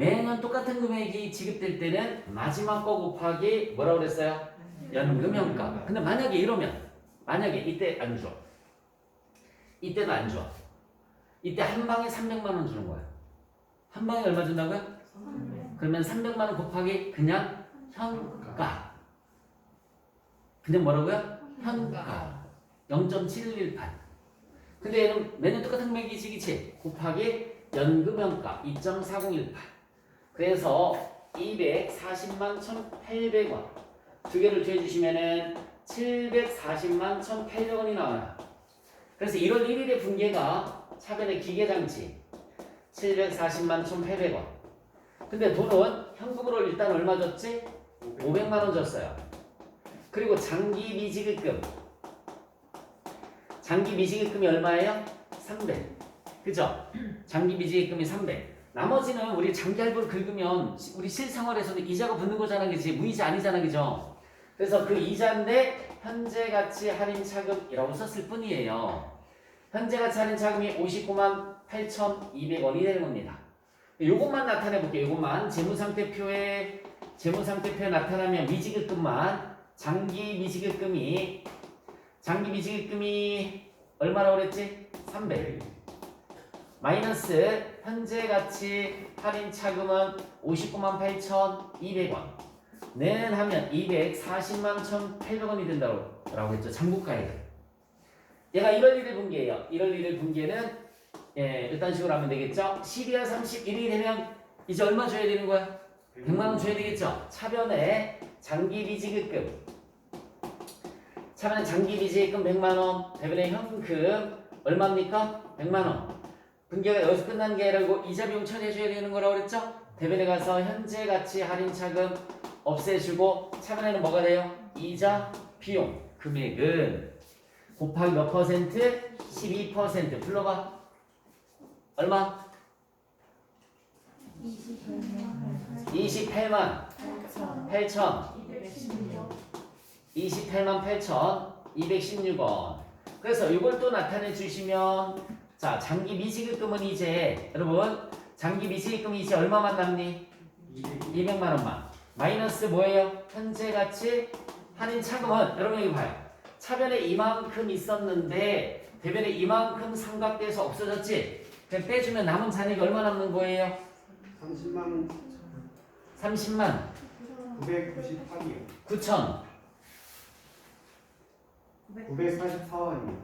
매년 똑같은 금액이 지급될 때는 마지막 거 곱하기 뭐라고 그랬어요? 연금 현가. 근데 만약에 이러면 만약에 이때 안 줘. 이때도 안 줘. 이때 한 방에 300만 원 주는 거야. 한 방에 얼마 준다고요? 그러면 300만 원 곱하기 그냥 현가. 그냥 뭐라고요? 현가. 0.718. 근데 얘는 매년 똑같은 금액이지, 곱하기 연금연가 2.4018. 그래서 240만 1,800원. 두 개를 더해주시면은 740만 1,800원이 나와요. 그래서 1월 1일에 분계가 차변의 기계장치 740만 1,800원. 근데 돈은 현금으로 일단 얼마 줬지? 500만 원 줬어요. 그리고 장기 미지급금. 장기 미지급금이 얼마예요? 300. 그죠? 장기 미지급금이 300. 나머지는 우리 장기 할부를 긁으면 시- 우리 실생활에서도 이자가 붙는 거잖아, 그지? 무이자 아니잖아, 그죠? 그래서 그 이자인데 현재 가치 할인 차금이라고 썼을 뿐이에요. 현재 가치 할인 차금이 59만 8,200원이 되는 겁니다. 요것만 나타내 볼게요. 요것만 재무상태표에 재무상태표에 나타나면 미지급금만 장기 미지급금이 장기 미지급금이 얼마라고 그랬지? 300. 마이너스 현재 가치 할인 차금은 59만 8,200원. 는 하면 240만 1,800원이 된다고 라고 했죠. 장부가액. 얘가 1월 1일 분기예요. 1월 1일 분기에는 예, 일단 식으로 하면 되겠죠. 12월 31일이 되면 이제 얼마 줘야 되는 거야? 100만 원 줘야 되겠죠. 차변에 장기 미지급금. 차변에 장기 미지급금 100만 원. 대변에 현금 얼마입니까? 100만 원. 분기가 여기서 끝난 게 아니고 이자 비용 처리해줘야 되는 거라고 그랬죠? 대변에 가서 현재 가치 할인 차금 없애주고 차변에는 뭐가 돼요? 이자 비용 금액은 곱하기 몇 퍼센트? 12% 불러봐 얼마? 28만 8천 28만 8천 216원 그래서 이걸 또 나타내 주시면 자 장기 미지급금은 이제 여러분 장기 미지급금이 이제 얼마만 남니? 200만 원만 마이너스 뭐예요? 현재 가치 할인 차금은 여러분 여기 봐요. 차변에 이만큼 있었는데 대변에 이만큼 삼각돼서 없어졌지. 그냥 빼주면 남은 잔액이 얼마 남는 거예요? 30만 30만 998이요. 9천 944원이요.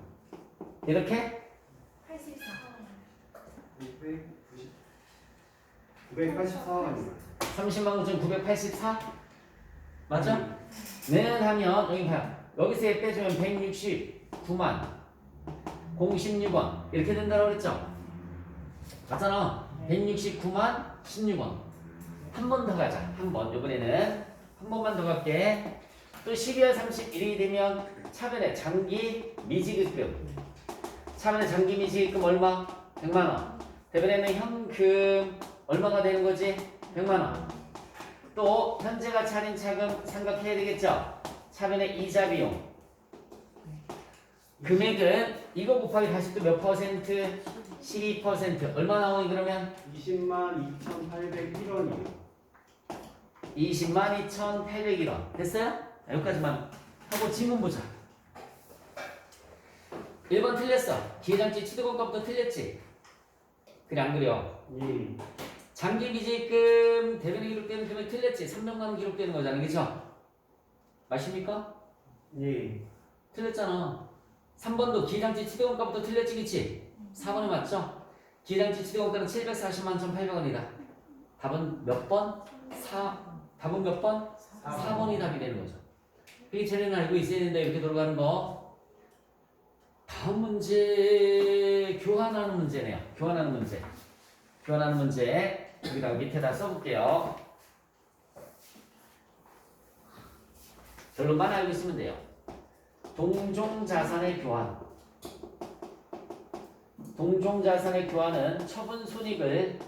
이렇게 984원이요. 30만 9천 984 맞죠? 는 하면 여기 봐요. 여기서 얘 빼주면 169만 016원 이렇게 된다고 그랬죠? 맞잖아. 169만 16원. 한 번 더 가자. 한 번. 이번에는 한 번만 더 갈게. 또 12월 31일이 되면 차변에 장기 미지급금. 차변에 장기 미지급금 얼마? 100만 원. 대변에는 현금 얼마가 되는 거지? 100만 원. 또 현재 가치 할인 차금 생각해야 되겠죠? 차변에 이자 비용. 금액은 이거 곱하기 다시 또몇 퍼센트? 12% 얼마 나오니 그러면? 20만 2,801원이요. 20만 2,801원 됐어요? 자, 여기까지만 하고 질문 보자 1번 틀렸어 기회장치 취득원가부터 틀렸지? 그래 안 그려 예. 장기 비지금 대변에 기록되는 금액 틀렸지? 300만 원 기록되는 거잖아 그죠? 맞습니까? 예. 틀렸잖아 3번도 기회장치 취득원가부터 틀렸지 그치? 4번이 맞죠? 기회장치 취득원가는 740만 1,800원이다 답은 몇 번? 4 답은 몇 번? 4번이 답이 되는 거죠. 이게 쟤는 알고 있어야 된다 이렇게 돌아가는 거. 다음 문제 교환하는 문제네요. 교환하는 문제. 교환하는 문제 여기다가 밑에다 써볼게요. 결론만 알고 있으면 돼요. 동종 자산의 교환. 동종 자산의 교환은 처분 손익을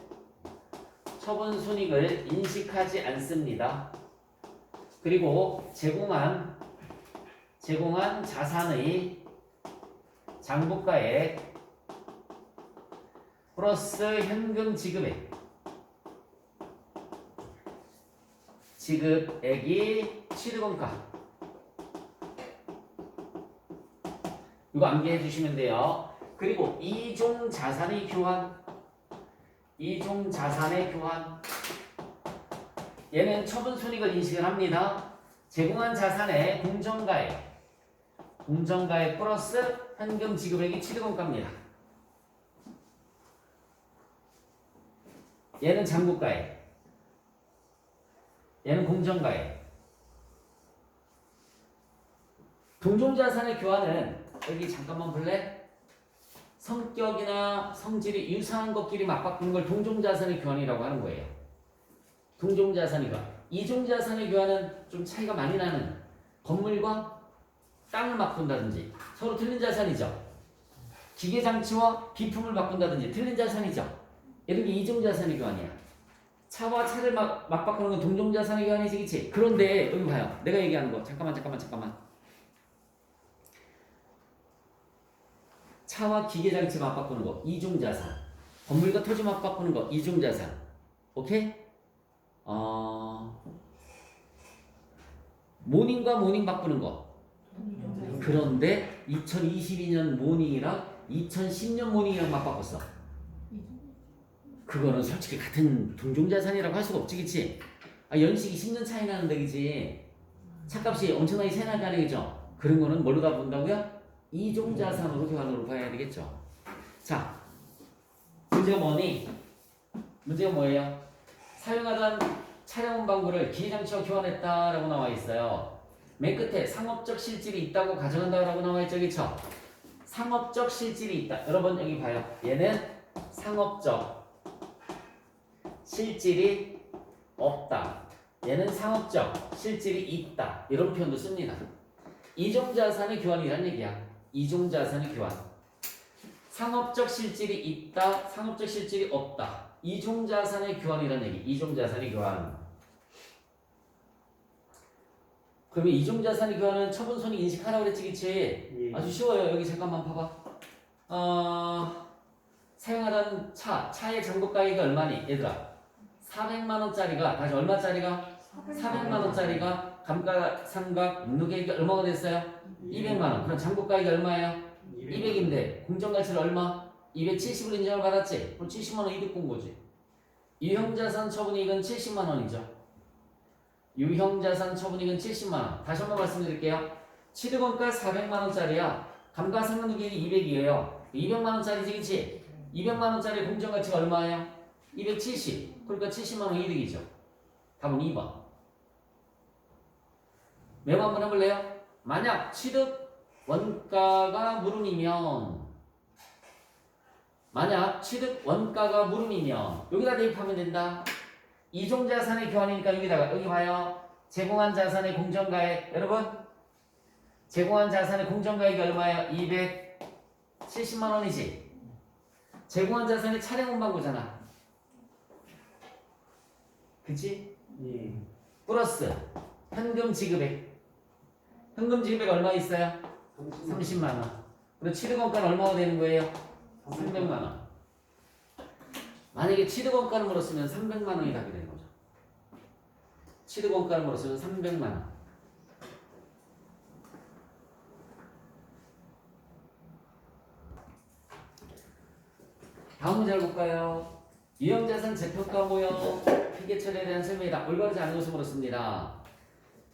처분 손익을 인식하지 않습니다. 그리고 제공한 제공한 자산의 장부가액 플러스 현금 지급액 지급액이 취득원가. 이거 암기해 주시면 돼요. 그리고 이종 자산의 교환. 이종 자산의 교환. 얘는 처분 손익을 인식을 합니다. 제공한 자산의 공정가액. 공정가액 플러스 현금 지급액이 취득원가입니다. 얘는 장부가액. 얘는 공정가액. 동종자산의 교환은 여기 잠깐만 볼래? 성격이나 성질이 유사한 것끼리 맞바꾸는 걸 동종자산의 교환이라고 하는 거예요. 동종자산의 교환. 이종자산의 교환은 좀 차이가 많이 나는 건물과 땅을 바꾼다든지 서로 틀린 자산이죠. 기계 장치와 비품을 바꾼다든지 틀린 자산이죠. 이런 게 이종 자산의 교환이야. 차와 차를 막, 맞바꾸는 건 동종 자산의 교환이지, 그치? 그런데 여기 봐요. 내가 얘기하는 거. 잠깐만, 잠깐만, 잠깐만. 차와 기계 장치 맞바꾸는 거 이중자산 건물과 토지 맞바꾸는 거 이중자산 오케이? 어... 모닝과 모닝 바꾸는 거 그런데 2022년 모닝이랑 2010년 모닝이랑 맞바꿨어 그거는 솔직히 같은 동종자산이라고 할 수가 없지 그치? 아, 연식이 10년 차이 나는데 그치? 차값이 엄청나게 차이 나지 않으겠죠? 그런 거는 뭘로 다 본다고요? 이종자산으로 교환으로 봐야 되겠죠. 자, 문제가 뭐니? 문제가 뭐예요? 사용하던 차량 운반구를 기계장치와 교환했다라고 나와 있어요. 맨 끝에 상업적 실질이 있다고 가정한다라고 나와 있죠, 그렇죠? 상업적 실질이 있다. 여러분 여기 봐요. 얘는 상업적 실질이 없다. 얘는 상업적 실질이 있다. 이런 표현도 씁니다. 이종자산의 교환이란 얘기야. 이종자산의 교환. 상업적 실질이 있다, 상업적 실질이 없다. 이종자산의 교환이란 얘기. 이종자산의 교환. 그러면 이종자산의 교환은 처분손이 인식하라고 그랬지, 그치? 예. 아주 쉬워요. 여기 잠깐만 봐봐. 어, 사용하던 차, 차의 장부가액이 얼마니? 얘들아. 400만 원짜리가, 다시 얼마짜리가? 400만 원짜리가 감가상각 묵묵액이 얼마가 됐어요? 200만 원. 그럼 장부가액이 얼마예요? 200인데 공정가치를 얼마? 270을 인정을 받았지? 그럼 70만 원 이득 본 거지. 유형자산 처분이익은 70만 원이죠. 유형자산 처분이익은 70만 원. 다시 한번 말씀드릴게요. 취득원가 400만 원짜리야. 감가상각액이 200이에요. 200만 원짜리지, 그치? 200만 원짜리 공정가치가 얼마예요? 270. 그러니까 70만 원 이득이죠. 답은 2번. 메모 한번 해볼래요? 만약 취득 원가가 물음이면 만약 취득 원가가 물음이면 여기다 대입하면 된다. 이종 자산의 교환이니까 여기다가 여기 봐요. 제공한 자산의 공정가액 여러분 제공한 자산의 공정가액이 얼마예요? 270만 원이지. 제공한 자산의 차량 운반구잖아. 그치? 예. 플러스 현금 지급액. 현금 지급액 얼마 있어요? 30만 원. 그리고 취득원가는 얼마가 되는 거예요? 300만 원. 만약에 취득원가를 물었으면 300만 원이 답이 되는 거죠. 취득원가를 물었으면 300만 원. 다음 문제 볼까요? 유형자산 재평가 모형 회계처리에 대한 설명이다. 올바르지 않은 것을 물었습니다.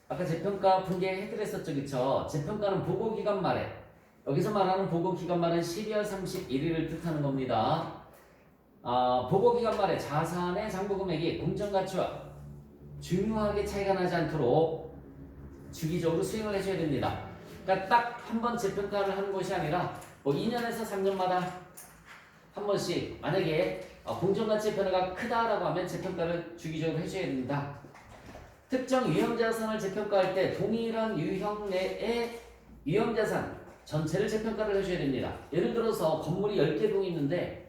아까 재평가 분개 해드렸었죠, 그쵸? 재평가는 보고기간 말에 여기서 말하는 보고기간 말은 12월 31일을 뜻하는 겁니다. 아, 보고기간 말에 자산의 장부금액이 공정가치와 중요하게 차이가 나지 않도록 주기적으로 수행을 해줘야 됩니다. 그러니까 딱 한 번 재평가를 하는 것이 아니라 뭐 2년에서 3년마다 한 번씩 만약에 어, 공정가치 변화가 크다라고 하면 재평가를 주기적으로 해줘야 됩니다. 특정 유형자산을 재평가할 때 동일한 유형 내의 유형자산 전체를 재평가를 해줘야 됩니다. 예를 들어서 건물이 10개 동이 있는데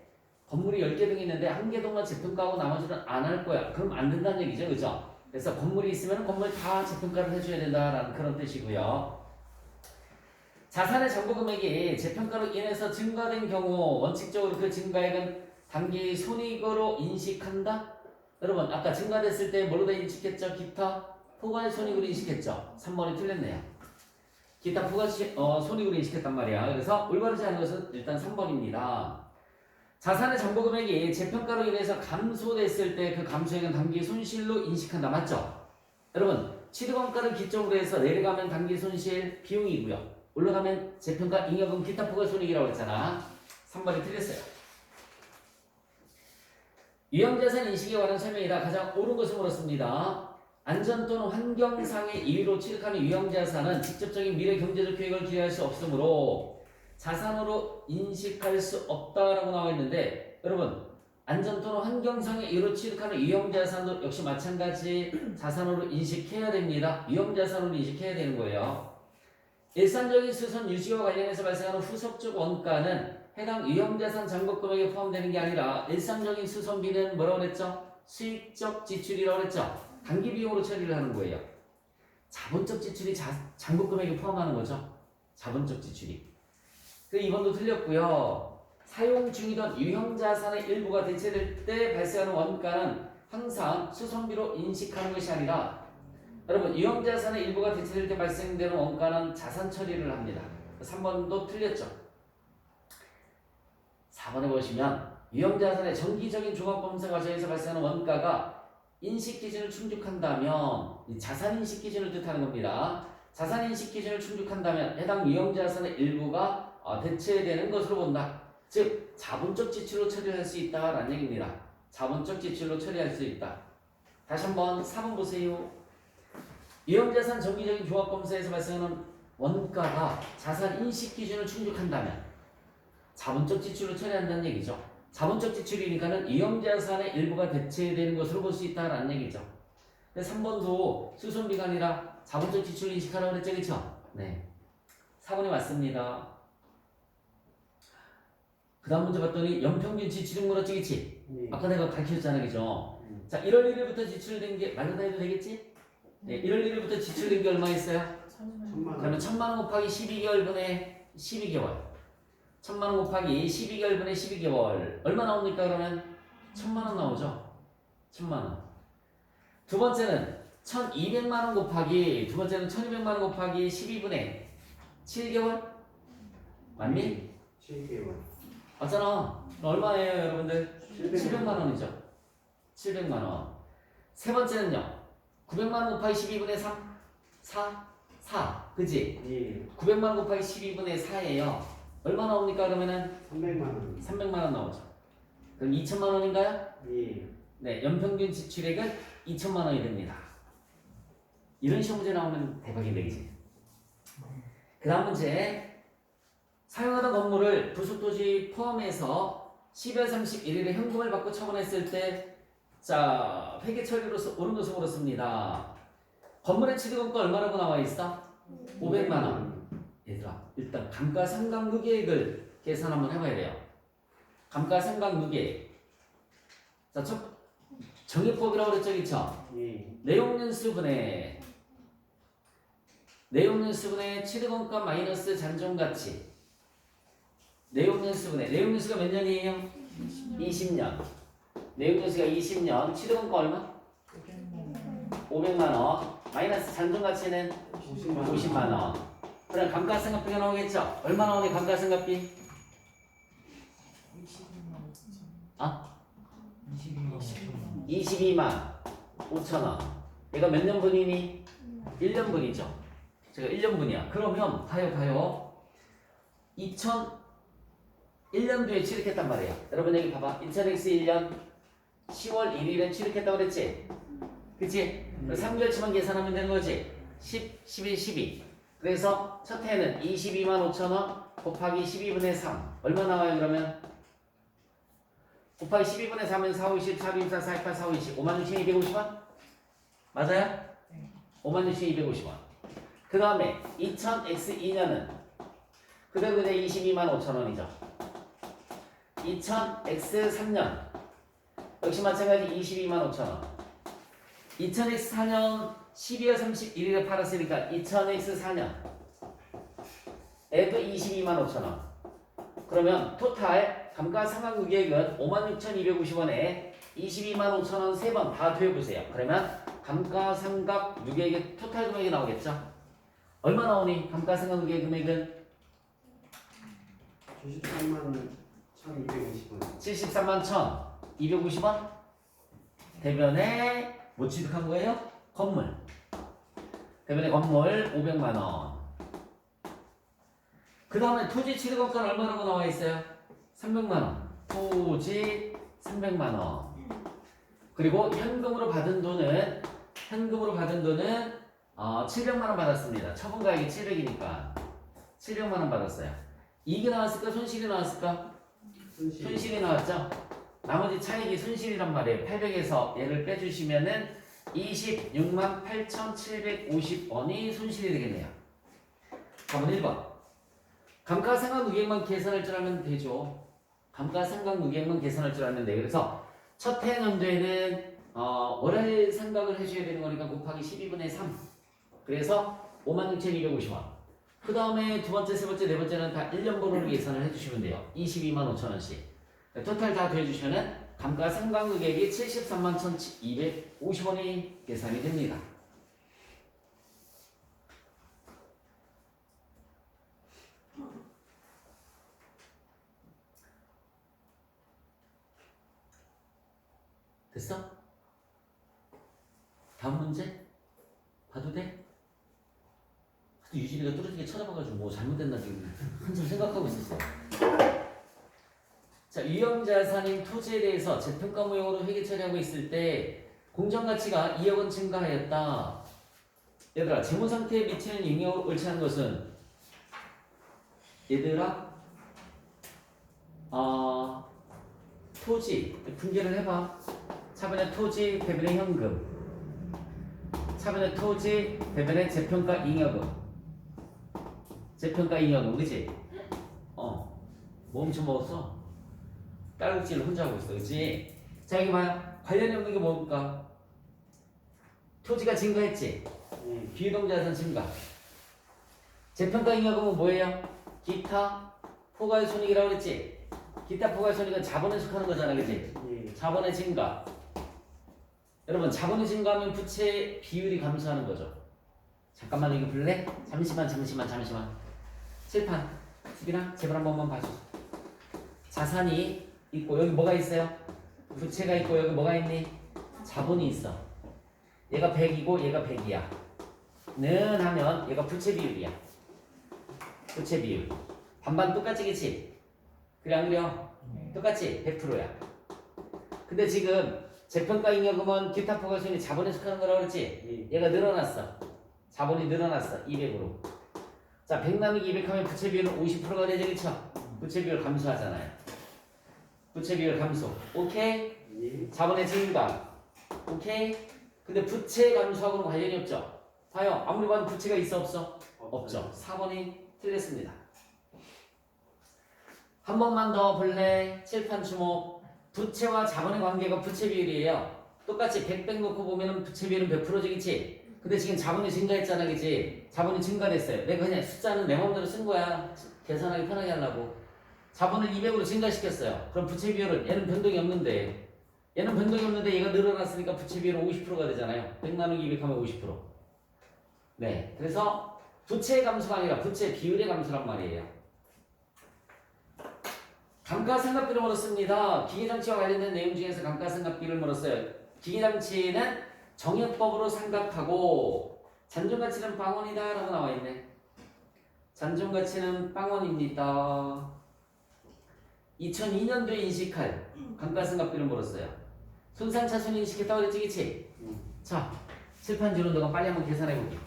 건물이 10개 동이 있는데 한 개 동만 재평가하고 나머지는 안 할 거야. 그럼 안 된다는 얘기죠. 그죠? 그래서 건물이 있으면 건물 다 재평가를 해줘야 된다라는 그런 뜻이고요. 자산의 잔고 금액이 재평가로 인해서 증가된 경우 원칙적으로 그 증가액은 단기 손익으로 인식한다. 여러분 아까 증가됐을 때 뭐로 다 인식했죠? 기타 포괄 손익으로 인식했죠. 3번이 틀렸네요. 기타 포괄 시- 어, 손익으로 인식했단 말이야. 그래서 올바르지 않은 것은 일단 3번입니다. 자산의 잔고 금액이 재평가로 인해서 감소됐을 때 그 감소액은 단기 손실로 인식한다. 맞죠? 여러분, 취득원가를 기점으로 해서 내려가면 단기 손실 비용이고요. 올라가면 재평가 잉여금 기타 포괄 손익이라고 했잖아. 3번이 틀렸어요. 유형자산 인식에 관한 설명이다. 가장 옳은 것을 물었습니다. 안전 또는 환경상의 이유로 취득하는 유형자산은 직접적인 미래 경제적 계획을 기대할 수 없으므로 자산으로 인식할 수 없다라고 나와 있는데 여러분 안전 또는 환경상의 이유로 취득하는 유형자산도 역시 마찬가지 자산으로 인식해야 됩니다. 유형자산으로 인식해야 되는 거예요. 일상적인 수선 유지와 관련해서 발생하는 후속적 원가는 해당 유형자산 잔고 금액에 포함되는 게 아니라 일상적인 수선비는 뭐라고 그랬죠? 수익적 지출이라고 그랬죠? 단기 비용으로 처리를 하는 거예요. 자본적 지출이 자, 잔고 금액에 포함하는 거죠. 자본적 지출이. 그 2번도 틀렸고요. 사용 중이던 유형자산의 일부가 대체될 때 발생하는 원가는 항상 수선비로 인식하는 것이 아니라 여러분 유형자산의 일부가 대체될 때 발생되는 원가는 자산 처리를 합니다. 3번도 틀렸죠. 4번에 보시면 유형자산의 정기적인 종합검사 과정에서 발생하는 원가가 인식 기준을 충족한다면 이 자산 인식 기준을 뜻하는 겁니다. 자산 인식 기준을 충족한다면 해당 유형자산의 일부가 어, 대체되는 것으로 본다. 즉 자본적 지출로 처리할 수 있다라는 얘기입니다. 자본적 지출로 처리할 수 있다. 다시 한번 4번 보세요. 유형자산 정기적인 종합검사에서 발생하는 원가가 자산 인식 기준을 충족한다면 자본적 지출로 처리한다는 얘기죠. 자본적 지출이니까는 유형자산의 일부가 대체되는 것으로 볼 수 있다라는 얘기죠. 근데 3번도 수선비가 아니라 자본적 지출 인식하라고 그랬죠, 그렇죠? 네. 4번이 맞습니다. 그 다음 문제 봤더니 연평균 지출은 물었지, 그치? 예. 아까 내가 가르쳤잖아, 그죠? 음. 자, 1월 1일부터 지출된 게 말로 다 해도 되겠지? 네, 1월 1일부터 지출된 게 얼마 있어요? 천만 그러면 원. 1000만 원 곱하기 12개월분의 12개월. 1000만 원 곱하기 12개월분의 12개월. 얼마 나옵니까, 그러면? 1000만 원 나오죠? 1000만 원. 두 번째는 1200만 원 곱하기, 두 번째는 1200만 원 곱하기 12분의 7개월? 맞니? 7개월. 맞잖아. 얼마예요, 여러분들? 700만 700만 원이죠. 700만 원. 세 번째는요. 900만 원 곱하기 12분의 3? 4? 4. 그지? 예. 900만 원 곱하기 12분의 4예요. 얼마 나옵니까, 그러면은? 300만 원. 300만 원 나오죠. 그럼 2천만 원인가요? 예. 네, 연평균 지출액은 2천만 원이 됩니다. 이런 시험 문제 나오면 대박인데, 그지? 그 다음 문제. 사용하던 건물을 부속도시 포함해서 10월 31일에 현금을 받고 처분했을 때, 자, 회계 처리로서 것을 물었습니다. 건물의 취득원가 얼마라고 나와 있어? 500만 원. 얘들아, 일단 감가상각무계획을 계산 한번 해봐야 돼요. 감가상각무계획. 자, 첫 정의법이라고 그랬죠, 그쵸? 예. 내용연수분의 내용연수분의 취득원가 마이너스 잔존가치 내용연수분의 내용연수가 몇 년이에요? 20년 내용연수가 20년 취득원가 얼마? 500만 원 마이너스 잔존 가치는 50만 원. 50만 원 그럼 감가상각비가 나오겠죠? 얼마 나오니 감가상각비? 아? 22만 5천 원 얘가 몇 년분이니? 1년분이죠 제가 1년분이야 그러면 봐요 봐요 2001년도에 취득했단 말이야 여러분 여기 봐봐 2000X1년 10월 1일에 취득했다고 그랬지? 그치? 음. 3개월치만 계산하면 되는 거지 10, 11, 12 그래서 첫 해는 22만 5천원 곱하기 12분의 3 얼마 나와요 그러면? 곱하기 12분의 3은 4, 5, 10, 4, 2, 4, 4, 8, 4, 5, 20 5만 6,250원? 맞아요? 5만 6,250원 그 다음에 2000X2년은 그대로 그냥 22만 5천원이죠 2000X3년 역시 마찬가지 22만 5천원 2000X4년 12월 31일에 팔았으니까 2000X4년 에도 22만 5천원 그러면 토탈 감가상각무계획은 56,250원에 22만 5천원 세번다 더해보세요. 그러면 감가상각 누계액의 토탈 금액이 나오겠죠? 얼마 나오니? 감가상각 누계 금액은 73만 1250원 73만 1,250원? 대변에 뭐 취득한 거예요? 건물. 대변에 건물 500만 원. 그 다음에 토지 취득업자는 얼마라고 나와 있어요? 300만 원. 토지 300만 원. 그리고 현금으로 받은 돈은 현금으로 받은 돈은 어, 700만 원 받았습니다. 처분 가액이 700이니까 700만 원 받았어요. 이익이 나왔을까? 손실이 나왔을까? 손실 손실이 나왔죠? 나머지 차익이 손실이란 말이에요. 800에서 얘를 빼주시면은 26만 8,750원이 손실이 되겠네요. 한번 1번. 감가상각 누계액만 계산할 줄 알면 되죠. 감가상각 누계액만 계산할 줄 알면 돼. 그래서 첫 해 연도에는 어, 월할 상각을 해줘야 되는 거니까 곱하기 12분의 3. 그래서 56,250원. 그 다음에 두 번째, 세 번째, 네 번째는 다 1년 번호로 계산을 해주시면 돼요. 22만 5천 원씩. 토탈 다 더해주시면은 감가상각액이 73만 1,250원이 계산이 됩니다. 됐어? 다음 문제? 봐도 돼? 하도 뚜렷하게 쳐다봐가지고 뭐 잘못됐나 지금 한참 생각하고 있었어. 자, 유형자산인 토지에 대해서 재평가 모형으로 회계 처리하고 있을 때 공정가치가 2억 원 증가하였다. 얘들아, 재무 상태에 미치는 영향을 취한 것은 얘들아, 아 토지 분개를 해봐. 차변의 토지 대변의 현금. 차변의 토지 대변의 재평가 잉여금. 재평가 잉여금, 그지? 어, 뭐 엄청 먹었어? 딸꾹질을 혼자 하고 있어, 그치? 자, 여기 봐요. 관련이 없는 게 뭘까? 토지가 증가했지? 예. 비유동자산 증가. 재평가 잉여금은 뭐예요? 기타 포괄 손익이라고 그랬지? 기타 포괄 손익은 자본에 속하는 거잖아, 그치? 예. 자본의 증가. 여러분, 자본의 증가하면 부채 비율이 감소하는 거죠. 잠깐만 이거 볼래? 잠시만, 잠시만, 잠시만. 칠판, 수빈아, 제발 한 번만 봐줘. 자산이 있고 여기 뭐가 있어요? 부채가 있고 여기 뭐가 있니? 자본이 있어. 얘가 100이고 얘가 100이야. 는 하면 얘가 부채 비율이야. 부채 비율. 반반 똑같이겠지? 그래 안 그래요? 똑같지? 100%야. 근데 지금 재평가 잉여금은 기타 포괄손이 자본에 속하는 거라고 그랬지? 예. 얘가 늘어났어. 자본이 늘어났어. 200으로. 자, 100 나누기 200 하면 부채 비율은 50%가 되죠, 그쵸? 부채 비율 감소하잖아요. 부채 비율 감소. 오케이? 예. 자본의 증가. 오케이? 근데 부채 감소하고는 관련이 없죠? 봐요. 아무리 봐도 부채가 있어, 없어? 없죠. 4번이 틀렸습니다. 한 번만 더 볼래? 칠판 주목. 부채와 자본의 관계가 부채 비율이에요. 똑같이 100, 100 놓고 보면은 부채 비율은 100%겠지? 근데 지금 자본이 증가했잖아, 그지? 자본이 증가됐어요. 내가 그냥 숫자는 내 마음대로 쓴 거야. 계산하기 편하게 하려고. 자본을 200으로 증가시켰어요. 그럼 부채 비율은 얘는 변동이 없는데 얘는 변동이 없는데 얘가 늘어났으니까 부채 비율은 50%가 되잖아요. 100 나누기 200 하면 50%. 네. 그래서 부채 감소가 아니라 부채 비율의 감소란 말이에요. 감가상각비를 물었습니다. 기계장치와 관련된 내용 중에서 감가상각비를 물었어요. 기계장치는 정액법으로 상각하고 잔존가치는 빵원이다 라고 나와 있네. 잔존가치는 빵원입니다. 2002년도에 인식할 감가상각비를 물었어요. 손상차손 인식했다고 그랬지, 그치? 음. 자, 칠판지로 너가 빨리 한번 계산해볼게.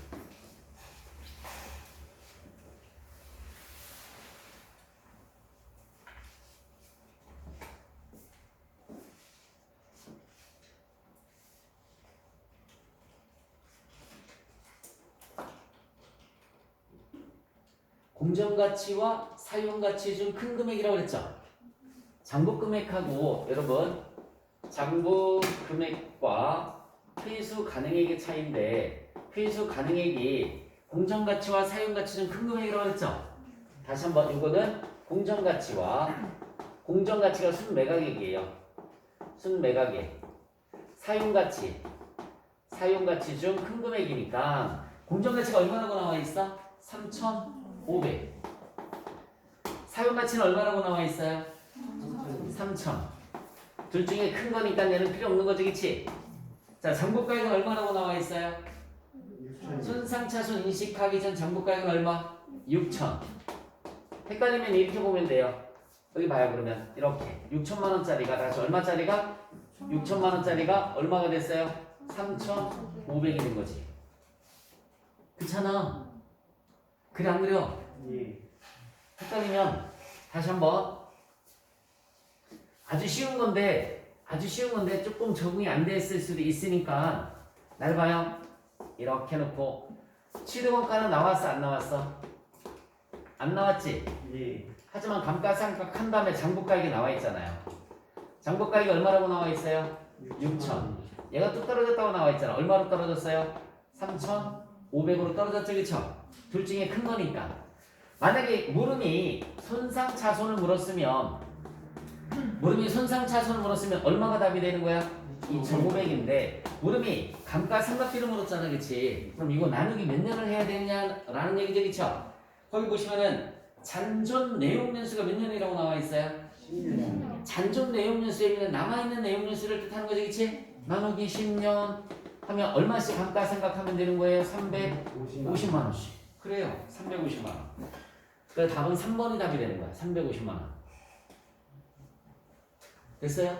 공정가치와 사용가치 중 큰 금액이라고 그랬죠? 장부 금액하고 여러분 장부 금액과 회수 가능액의 차이인데 회수 가능액이 공정가치와 사용가치 중 큰 금액이라고 그랬죠? 다시 한번 이거는 공정가치와 공정가치가 순매각액이에요. 순매각액 사용가치 사용가치 중 큰 금액이니까 공정가치가 얼마라고 나와 있어? 3,500. 사용 가치는 얼마라고 나와 있어요? 3,000. 둘 중에 큰 거니까 얘는 필요 없는 거지, 그치? 자, 장부가액은 얼마라고 나와 있어요? 손상차손 인식하기 전 장부가액은 얼마? 6천. 헷갈리면 이렇게 보면 돼요. 여기 봐요 그러면 이렇게 6천만 원짜리가 다시 얼마짜리가? 6천만 원짜리가 얼마가 됐어요? 3,500이 된 거지. 그렇잖아. 그래 안 그래요? 예. 헷갈리면 다시 한번. 아주 쉬운 건데 아주 쉬운 건데 조금 적응이 안 됐을 수도 있으니까 날 봐요. 이렇게 놓고. 취득원가는 나왔어? 안 나왔어? 안 나왔지? 예. 하지만 감가상각 한 다음에 장부가액이 나와 있잖아요. 장부가액이 얼마라고 나와 있어요? 6천. 얘가 뚝 떨어졌다고 나와 있잖아. 얼마로 떨어졌어요? 3,500으로 떨어졌죠. 그쵸? 둘 중에 큰 거니까 만약에 물음이 손상차손을 물었으면 물음이 손상차손을 물었으면 얼마가 답이 되는 거야? 2,500인데 물음이 감가상각비를 물었잖아 그치? 그럼 이거 나누기 몇 년을 해야 되느냐라는 얘기죠 그쵸? 거기 보시면은 잔존 내용연수가 몇 년이라고 나와 있어요? 10년. 잔존 내용연수에 있는 남아있는 내용연수를 뜻하는 거지 그치? 나누기 10년 하면 얼마씩 감가상각하면 되는 거예요? 350만 50만. 원씩 그래요 350만 원 그래서 답은 3번이 답이 되는 거야 350만 원 됐어요?